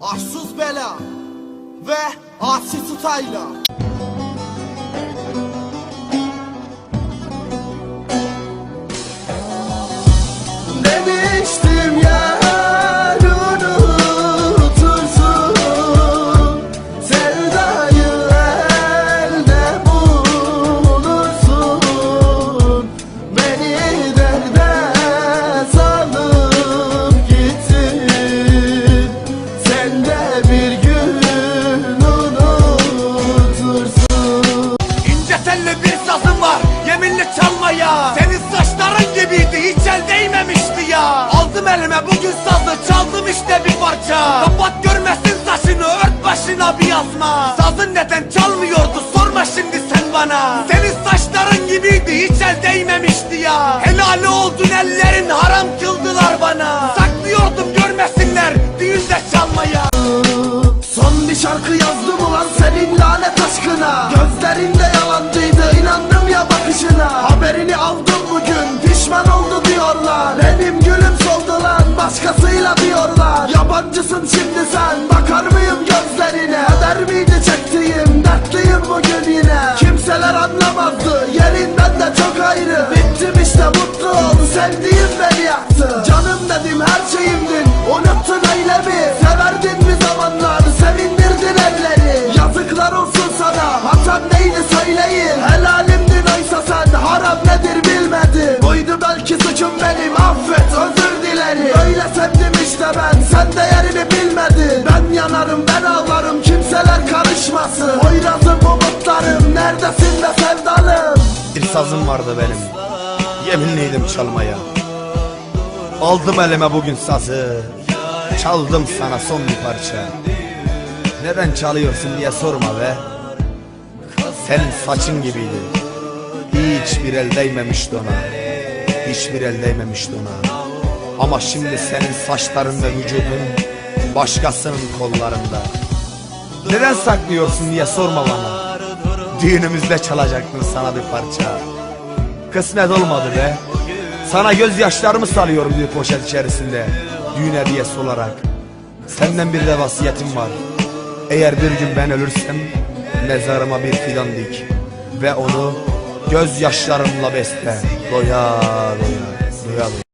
Arsız Bela ve Asi Tutayla. Elime bugün sazı çaldım işte bir parça. Kapat görmesin saçını ört başına bir yazma. Sazın neden çalmıyordu sorma şimdi sen bana. Senin saçların gibiydi hiç el değmemişti ya. Helali oldun ellerin haram kıldılar bana. Saklıyordum görmesinler düğünde çalmaya. Son bir şarkı yazdım ulan senin lanet aşkına. Gözlerinde yalancıydı inandım ya bakışına. Haberini aldım bugün pişman oldu diyorlar. Benim başkasıyla diyorlar. Yabancısın şimdi sen. Bakar mıyım gözlerine? Eder miydi çektiğim dertliyim bugün yine? Kimseler anlamazdı. Yerinden de çok ayrı. Bittim işte mutlu ol. Sevdiğim beni yaktı. Canım dedim her şeyimdin. Unuttun eylemi. Severdin bir zamanlar? Sevindirdin elleri. Yazıklar olsun sana. Hatan neydi söyleyin. Helalimdin oysa sen. Haram nedir bilmedin. Buydu belki suçum benim dilerim Öyle sevdim işte ben sen değerini bilmedin. Ben yanarım ben ağlarım kimseler karışmasın. Oyrazım umutlarım neredesin de sevdalım? Bir sazım vardı benim Yeminliydim çalmaya. Aldım elime bugün sazı Çaldım sana son bir parça. Neden çalıyorsun diye sorma be. Senin saçın gibiydi. Hiçbir el değmemişti ona Hiçbir el değmemişti ona Ama şimdi senin saçların ve vücudun Başkasının kollarında. Neden saklıyorsun diye sorma bana. Düğünümüzde çalacaktım sana bir parça. Kısmet olmadı be. Sana gözyaşlarımı salıyorum bir poşet içerisinde. Düğün hediyesi olarak Senden bir de vasiyetim var. Eğer bir gün ben ölürsem Mezarıma bir fidan dik Ve onu gözyaşlarımla besle. Doya doya doya doya